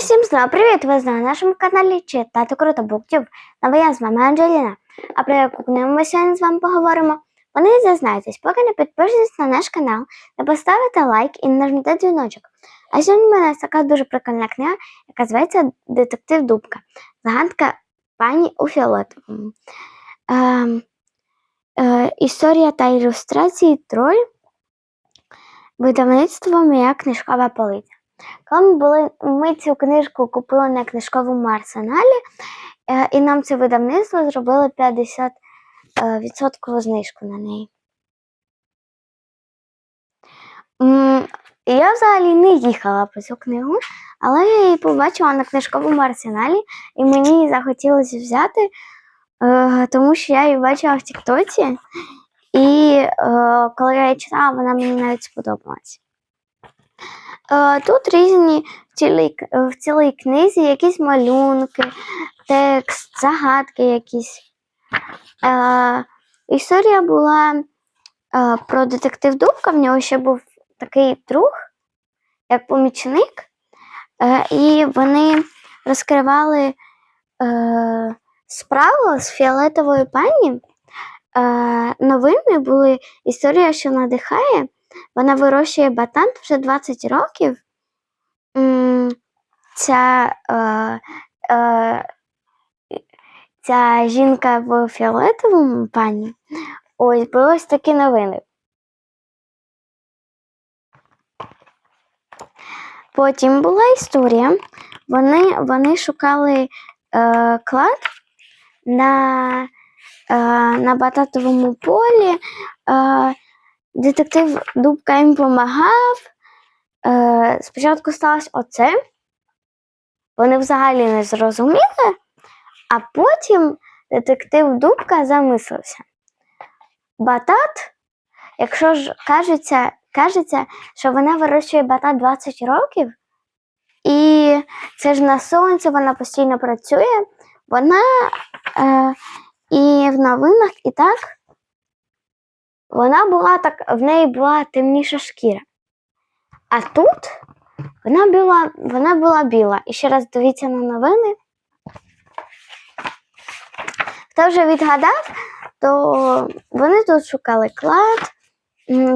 всім знову привіт! На нашому каналі Читати Круто Буктюб. Нова я з вами Анджеліна. А про яку книгу ми сьогодні з вами поговоримо? Ви не зазнаєтесь, поки не підпишетесь на наш канал, не поставите лайк і не нажмете дзвіночок. А сьогодні в мене така дуже прикольна книга, яка зветься Детектив Дубка. Загадка пані у фіолетовому. Ем, е, історія та ілюстрації троль. Видавництво моя книжкова полиця. Коли ми, були, ми цю книжку купили на книжковому арсеналі, е, і нам це видавництво зробило 50% е, знижку на неї. Я взагалі не їхала по цю книгу, але я її побачила на книжковому арсеналі, і мені захотілося взяти, е, тому що я її бачила в Тіктоці, і коли я її читала, вона мені навіть сподобалась. Е, Тут різні в цілій, в цілій книзі якісь малюнки, текст, загадки якісь. Е, Історія була е, про детектив Дубка. В нього ще був такий друг, як помічник, е, і вони розкривали е, справу з фіолетової пані. Е, новини були історія, що надихає. Вона вирощує батат вже 20 років. Ця, е, е, ця жінка в фіолетовому пані. Ось були ось такі новини. Потім була історія. Вони, вони шукали е, клад на, е, на бататовому полі. Е, детектив Дубка їм допомагав. Е, спочатку сталося оце. Вони взагалі не зрозуміли, а потім детектив Дубка замислився. Батат, якщо ж кажеться, кажеться, що вона вирощує батат 20 років, і це ж на сонці вона постійно працює, вона е, і в новинах, і так вона була так, в неї була темніша шкіра. А тут вона була, вона була біла. І ще раз дивіться на новини. Хто вже відгадав, то вони тут шукали клад,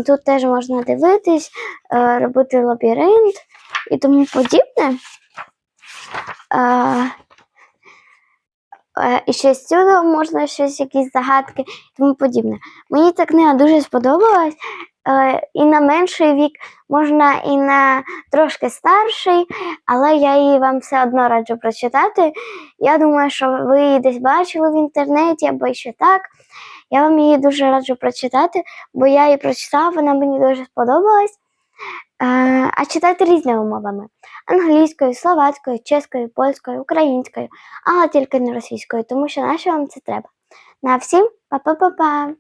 тут теж можна дивитись, е, робити лабіринт і тому подібне. Е, е, І ще з цього можна щось, якісь загадки і тому подібне. Мені ця книга дуже сподобалась. Е, І на менший вік можна і на трошки старший, але я її вам все одно раджу прочитати. Я думаю, що ви її десь бачили в інтернеті або ще так. Я вам її дуже раджу прочитати, бо я її прочитала, вона мені дуже сподобалась. А читати різними мовами: англійською, словацькою, чеською, польською, українською, але тільки не російською, тому що нащо вам це треба. На всім па-па-па-па!